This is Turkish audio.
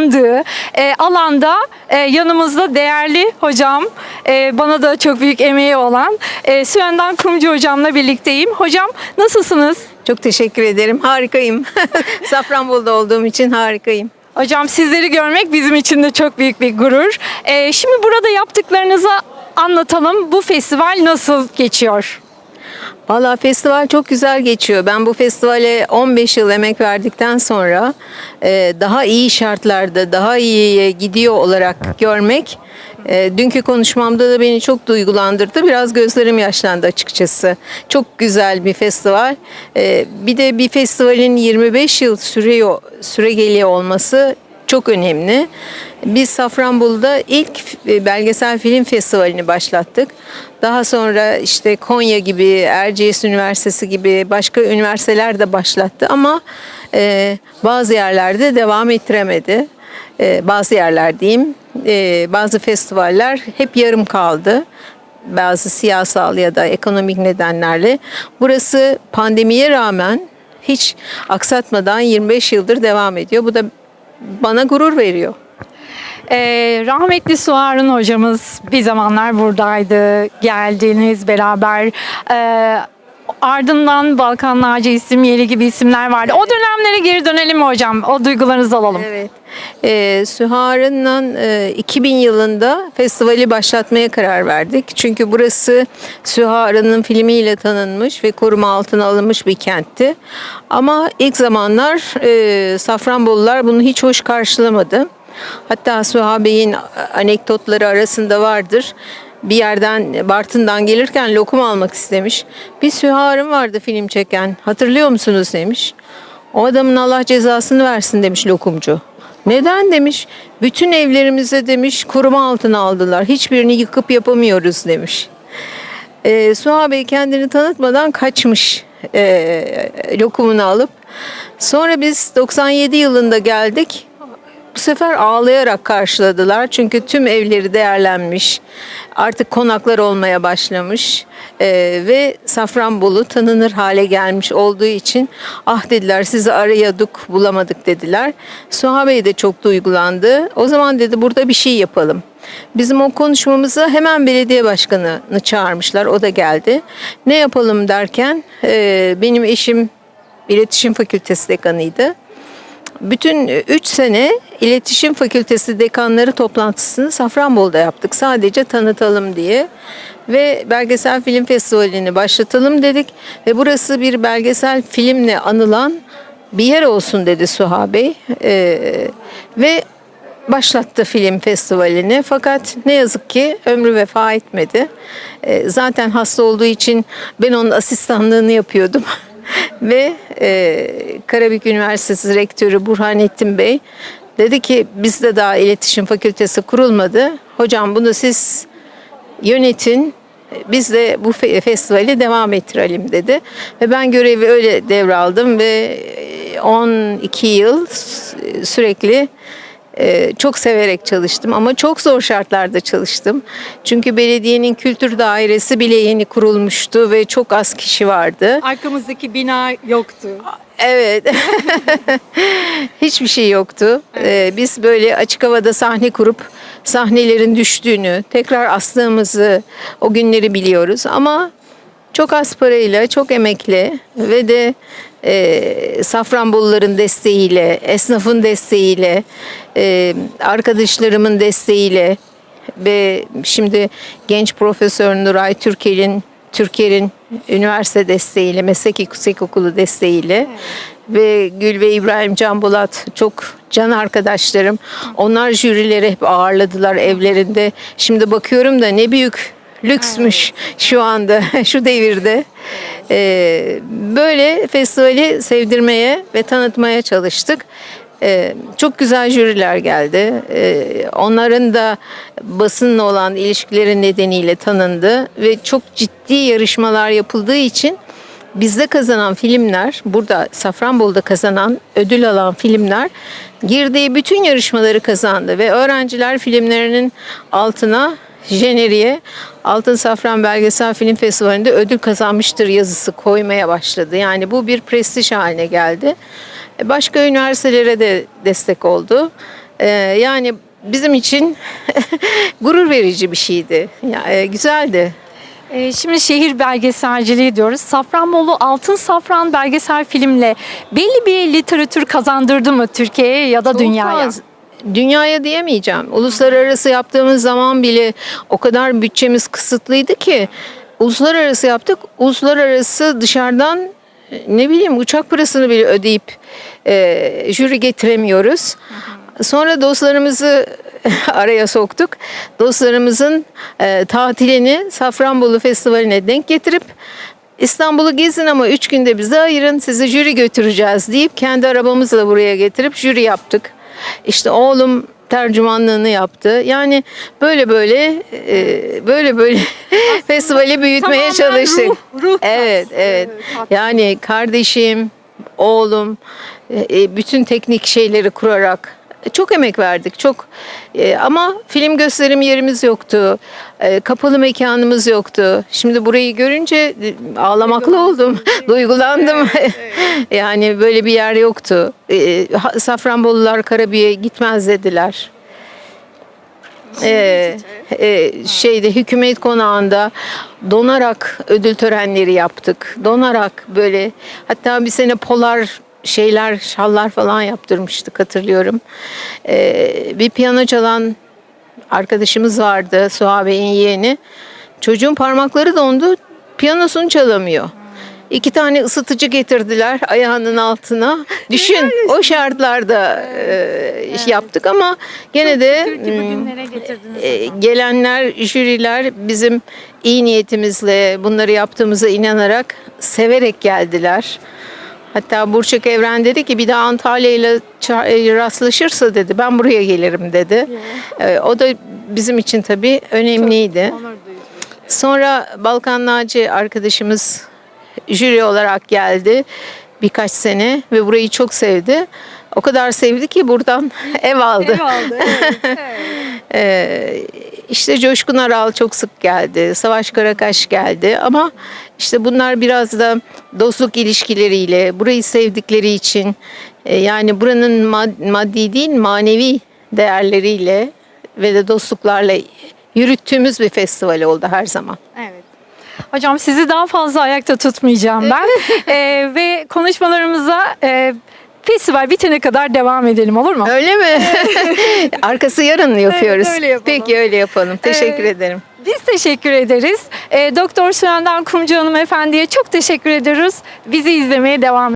odaklandığı e, alanda e, yanımızda değerli hocam, e, bana da çok büyük emeği olan e, Süendan Kumcu hocamla birlikteyim. Hocam nasılsınız? Çok teşekkür ederim. Harikayım. Safranbolu'da olduğum için harikayım. Hocam sizleri görmek bizim için de çok büyük bir gurur. E, şimdi burada yaptıklarınızı anlatalım. Bu festival nasıl geçiyor? Valla festival çok güzel geçiyor. Ben bu festivale 15 yıl emek verdikten sonra e, daha iyi şartlarda, daha iyi gidiyor olarak görmek e, dünkü konuşmamda da beni çok duygulandırdı. Biraz gözlerim yaşlandı açıkçası. Çok güzel bir festival. E, bir de bir festivalin 25 yıl sürüyor, süre geliyor olması çok önemli. Biz Safranbolu'da ilk e, belgesel film festivalini başlattık. Daha sonra işte Konya gibi, Erciyes Üniversitesi gibi başka üniversiteler de başlattı ama e, bazı yerlerde devam ettiremedi. E, bazı yerler diyeyim, e, bazı festivaller hep yarım kaldı bazı siyasal ya da ekonomik nedenlerle. Burası pandemiye rağmen hiç aksatmadan 25 yıldır devam ediyor. Bu da bana gurur veriyor. Ee, rahmetli Suharun hocamız bir zamanlar buradaydı. Geldiniz beraber. Ee, ardından Balkan Naci isimli gibi isimler vardı. O dönemlere geri dönelim hocam? O duygularınızı alalım. Evet. Ee, Sühar'ınla e, 2000 yılında festivali başlatmaya karar verdik. Çünkü burası Sühar'ın filmiyle tanınmış ve koruma altına alınmış bir kentti. Ama ilk zamanlar e, Safranbolular bunu hiç hoş karşılamadı. Hatta Süha Bey'in anekdotları arasında vardır. Bir yerden Bartın'dan gelirken lokum almak istemiş. Bir Sühar'ım vardı film çeken. Hatırlıyor musunuz demiş. O adamın Allah cezasını versin demiş lokumcu. Neden demiş. Bütün evlerimize demiş koruma altına aldılar. Hiçbirini yıkıp yapamıyoruz demiş. E, Suha Bey kendini tanıtmadan kaçmış e, lokumunu alıp. Sonra biz 97 yılında geldik. Bu sefer ağlayarak karşıladılar. Çünkü tüm evleri değerlenmiş. Artık konaklar olmaya başlamış. Ee, ve Safranbolu tanınır hale gelmiş olduğu için ah dediler sizi arayadık bulamadık dediler. Suha Bey de çok duygulandı. O zaman dedi burada bir şey yapalım. Bizim o konuşmamıza hemen belediye başkanını çağırmışlar. O da geldi. Ne yapalım derken e, benim eşim iletişim fakültesi dekanıydı. Bütün 3 sene iletişim fakültesi dekanları toplantısını Safranbolu'da yaptık. Sadece tanıtalım diye. Ve belgesel film festivalini başlatalım dedik. Ve burası bir belgesel filmle anılan bir yer olsun dedi Suha Bey. Ee, ve başlattı film festivalini. Fakat ne yazık ki ömrü vefa etmedi. Ee, zaten hasta olduğu için ben onun asistanlığını yapıyordum. Ve e, Karabük Üniversitesi Rektörü Burhanettin Bey dedi ki bizde daha iletişim fakültesi kurulmadı. Hocam bunu siz yönetin. Biz de bu fe- festivali devam ettirelim dedi. Ve ben görevi öyle devraldım ve 12 yıl sü- sürekli e, çok severek çalıştım ama çok zor şartlarda çalıştım. Çünkü belediyenin kültür dairesi bile yeni kurulmuştu ve çok az kişi vardı. Arkamızdaki bina yoktu. Evet. Hiçbir şey yoktu. Ee, biz böyle açık havada sahne kurup sahnelerin düştüğünü, tekrar astığımızı o günleri biliyoruz. Ama çok az parayla, çok emekle ve de e, Safranboluların desteğiyle, esnafın desteğiyle, e, arkadaşlarımın desteğiyle ve şimdi genç profesör Nuray Türker'in Türker'in üniversite desteğiyle, meslek yüksekokulu desteğiyle ve Gül ve İbrahim Can Bolat çok can arkadaşlarım. Onlar jürileri hep ağırladılar evlerinde. Şimdi bakıyorum da ne büyük lüksmüş şu anda, şu devirde. Ee, böyle festivali sevdirmeye ve tanıtmaya çalıştık. Ee, çok güzel jüriler geldi. Ee, onların da basınla olan ilişkileri nedeniyle tanındı ve çok ciddi yarışmalar yapıldığı için bizde kazanan filmler, burada Safranbolu'da kazanan, ödül alan filmler girdiği bütün yarışmaları kazandı ve öğrenciler filmlerinin altına jeneriğe Altın Safran Belgesel Film Festivali'nde ödül kazanmıştır yazısı koymaya başladı. Yani bu bir prestij haline geldi. E, Başka üniversitelere de destek oldu. Ee, yani bizim için gurur verici bir şeydi. Ya, e, güzeldi. Şimdi şehir belgeselciliği diyoruz. Safranbolu Altın Safran belgesel filmle belli bir literatür kazandırdı mı Türkiye'ye ya da Çok dünyaya? az. Dünyaya diyemeyeceğim. Uluslararası yaptığımız zaman bile o kadar bütçemiz kısıtlıydı ki uluslararası yaptık. Uluslararası dışarıdan ne bileyim uçak parasını bile ödeyip e, jüri getiremiyoruz. Sonra dostlarımızı araya soktuk. Dostlarımızın e, tatilini Safranbolu Festivali'ne denk getirip İstanbul'u gezin ama üç günde bize ayırın sizi jüri götüreceğiz deyip kendi arabamızla buraya getirip jüri yaptık. İşte oğlum tercümanlığını yaptı. Yani böyle böyle e, böyle böyle festivali büyütmeye çalıştık. ruh- ruh evet, evet. Yani kardeşim, oğlum e, bütün teknik şeyleri kurarak çok emek verdik. Çok e, ama film gösterim yerimiz yoktu. E, kapalı mekanımız yoktu. Şimdi burayı görünce e, ağlamaklı oldum. Duygulandım. yani böyle bir yer yoktu. E, ha- Safranbolular Karabük'e gitmez dediler. Ee, e, şeyde hükümet konağında donarak ödül törenleri yaptık. Donarak böyle hatta bir sene polar şeyler şallar falan yaptırmıştık hatırlıyorum. Ee, bir piyano çalan arkadaşımız vardı Suha Bey'in yeğeni. Çocuğun parmakları dondu piyanosunu çalamıyor. İki tane ısıtıcı getirdiler ayağının altına. Düşün o şartlarda e, iş yaptık ama gene de hmm, e, gelenler, jüriler bizim iyi niyetimizle bunları yaptığımıza inanarak, severek geldiler. Hatta Burçak Evren dedi ki bir daha Antalya ile e, rastlaşırsa dedi ben buraya gelirim dedi. E, o da bizim için tabii önemliydi. Sonra Balkan Naci arkadaşımız jüri olarak geldi birkaç sene ve burayı çok sevdi. O kadar sevdi ki buradan ev aldı. Ev aldı. Evet, evet. Ee, işte Coşkun Aral çok sık geldi. Savaş Karakaş geldi ama işte bunlar biraz da dostluk ilişkileriyle, burayı sevdikleri için e, yani buranın mad- maddi değil manevi değerleriyle ve de dostluklarla yürüttüğümüz bir festival oldu her zaman. Evet. Hocam sizi daha fazla ayakta tutmayacağım ben. Ee, ve konuşmalarımıza e, festival bitene kadar devam edelim olur mu? Öyle mi? Arkası yarın yapıyoruz. öyle yapalım. Peki öyle yapalım. Teşekkür Ee, ederim. Biz teşekkür ederiz. Ee, Doktor Sürendar Kumcu Hanım Efendi'ye çok teşekkür ediyoruz. Bizi izlemeye devam